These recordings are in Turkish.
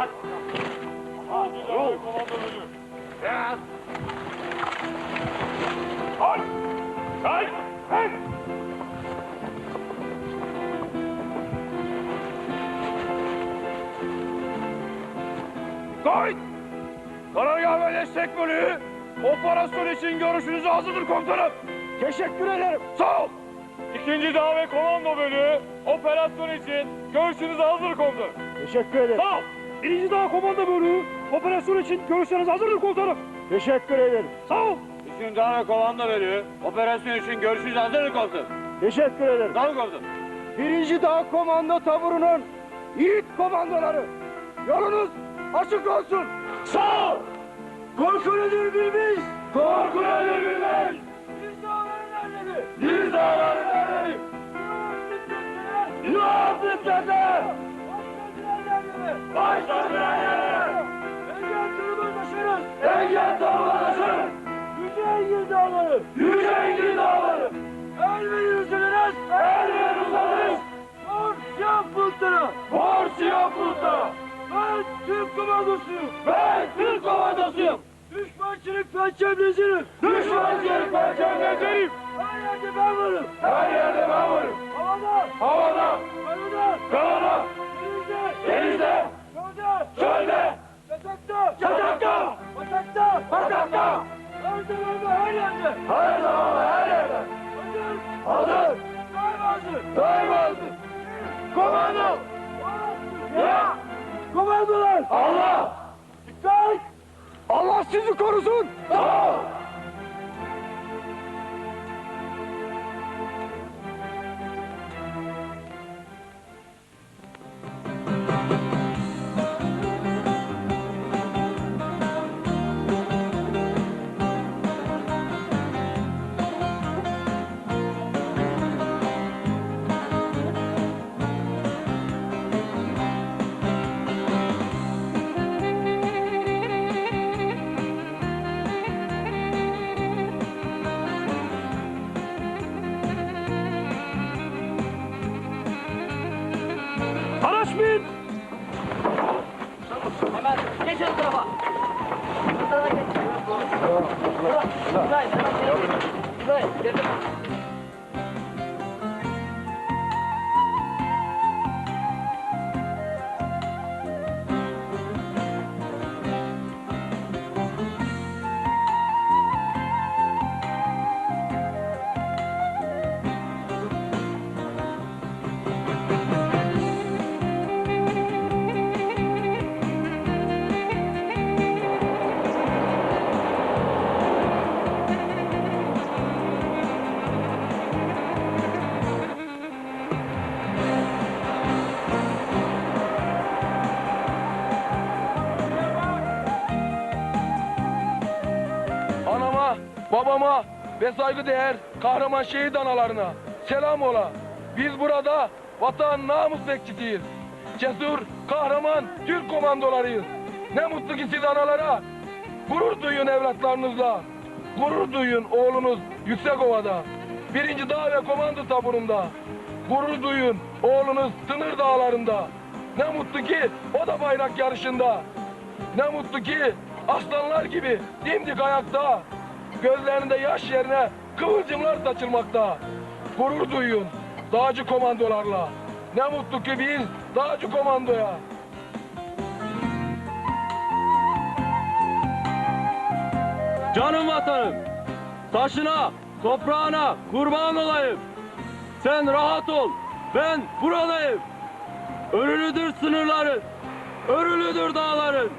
At. Yol. Biraz. Karargah ve destek bölüğü operasyon için görüşünüze hazırdır komutanım. Teşekkür ederim. Sağ ol. İkinci Dağ ve Komando Bölüğü operasyon için görüşünüze hazır komutanım. Teşekkür ederim. Sağ ol. Birinci Dağ Komando Bölüğü operasyon için görüşleriniz hazırdır komutanım. Teşekkür ederim. Sağ ol. İkinci Dağ Komando Bölüğü operasyon için görüşürüz hazır komutanım. Teşekkür ederim. Sağ olun komutanım. Birinci Dağ Komando taburunun yiğit komandoları. Yolunuz açık olsun. Sağ ol. Korku nedir bilmeyiz. Korku nedir bilmeyiz. Biz dağların erleri. Biz dağların erleri. Yuvarlık lütfeder. Başladılar yerlere. Tanımaz başarız. Engel tanımaz başarız. Yüce Engin dağları. Yüce Engin dağları. El verir uzanırız. El verir uzanırız. Mor siyah. Ben Türk komandosuyum. Ben Türk komandosuyum. Düşmancılık pençemlecinim. Düşmancılık pençemlecinim. Her yerde ben varım. Her Her zaman ve her yerde. Her yerde. Hazır. Hazır. Daima hazır. Komando. Ya. Komandolar. Allah. Dikkat. Allah sizi korusun. Sağ ol. Araç bin. Hemen geç ön tarafa. Sana geç. İbrahim, hemen geri gel. İbrahim, babama ve saygıdeğer kahraman şehit analarına selam ola. Biz burada vatan namus bekçisiyiz. Cesur, kahraman Türk komandolarıyız. Ne mutlu ki siz analara. Gurur duyun evlatlarınızla. Gurur duyun oğlunuz Yüksekova'da. Birinci Dağ ve Komando taburunda. Gurur duyun oğlunuz Sınır Dağları'nda. Ne mutlu ki o da bayrak yarışında. Ne mutlu ki aslanlar gibi dimdik ayakta. Gözlerinde yaş yerine kıvılcımlar saçılmakta. Gurur duyun dağcı komandolarla. Ne mutlu ki biz dağcı komandoya. Canım vatanım, taşına, toprağına kurban olayım. Sen rahat ol, ben buradayım. Örülüdür sınırların, örülüdür dağların.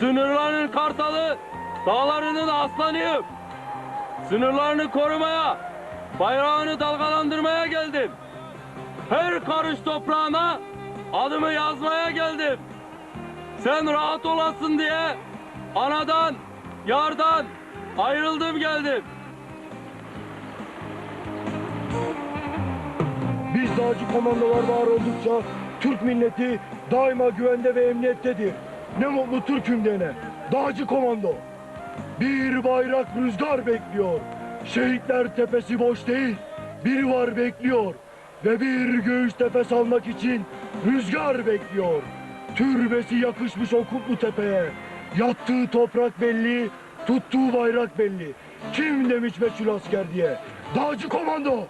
Sınırların kartalı, dağlarının aslanıyım. Sınırlarını korumaya, bayrağını dalgalandırmaya geldim. Her karış toprağına adımı yazmaya geldim. Sen rahat olasın diye anadan, yardan ayrıldım geldim. Biz dağcı komandolar var oldukça Türk milleti daima güvende ve emniyettedir. Ne mutlu Türk'üm dene. Dağcı komando. Bir bayrak rüzgar bekliyor. Şehitler tepesi boş değil. Biri var bekliyor. Ve bir göğüs nefes almak için rüzgar bekliyor. Türbesi yakışmış o kutlu tepeye. Yattığı toprak belli, tuttuğu bayrak belli. Kim demiş meçhul asker diye? Dağcı komando!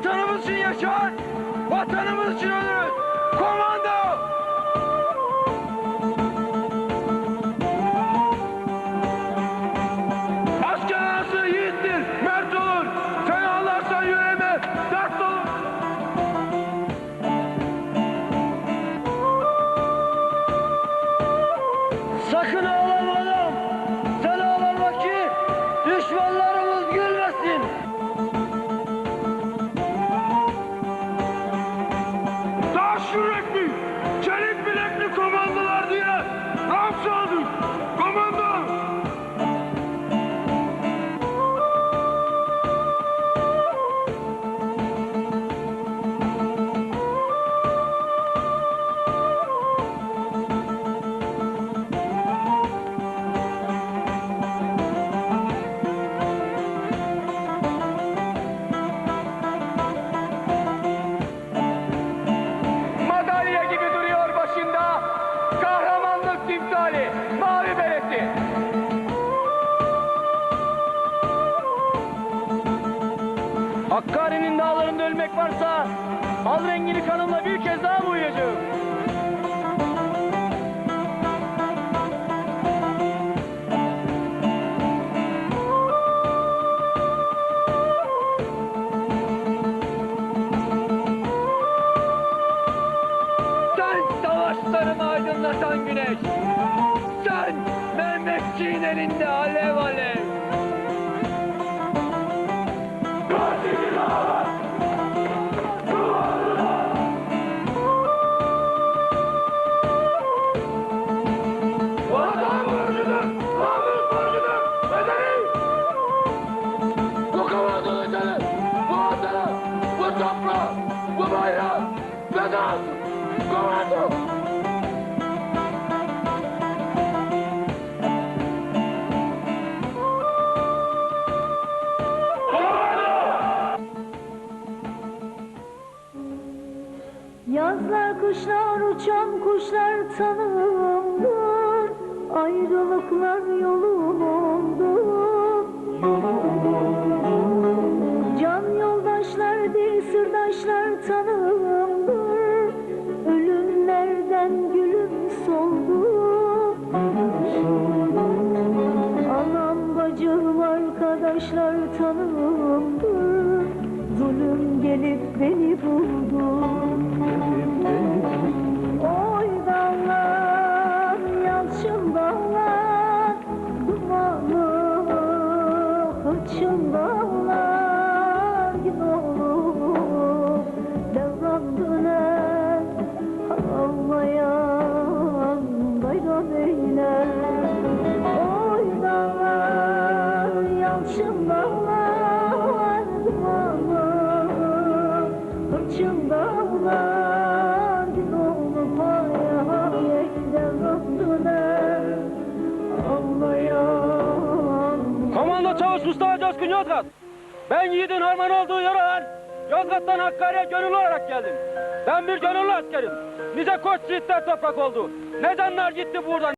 Vatanımız için yaşar, vatanımız için ölürüz. Komando! Timsali, mavi beresi. Hakkari'nin dağlarında ölmek varsa al rengini kanımla bir kez daha boyayacağım. Yazlar kışlar uçan kuşlar tanımdır Ayrılıklar yolum arkadaşlar tanımdır Zulüm gelip beni buldu. Oy Ben yiğidin harman olduğu yere Yozgat'tan Hakkari'ye gönüllü olarak geldim. Ben bir gönüllü askerim. Nice koç yiğitler toprak oldu. Ne canlar gitti buradan.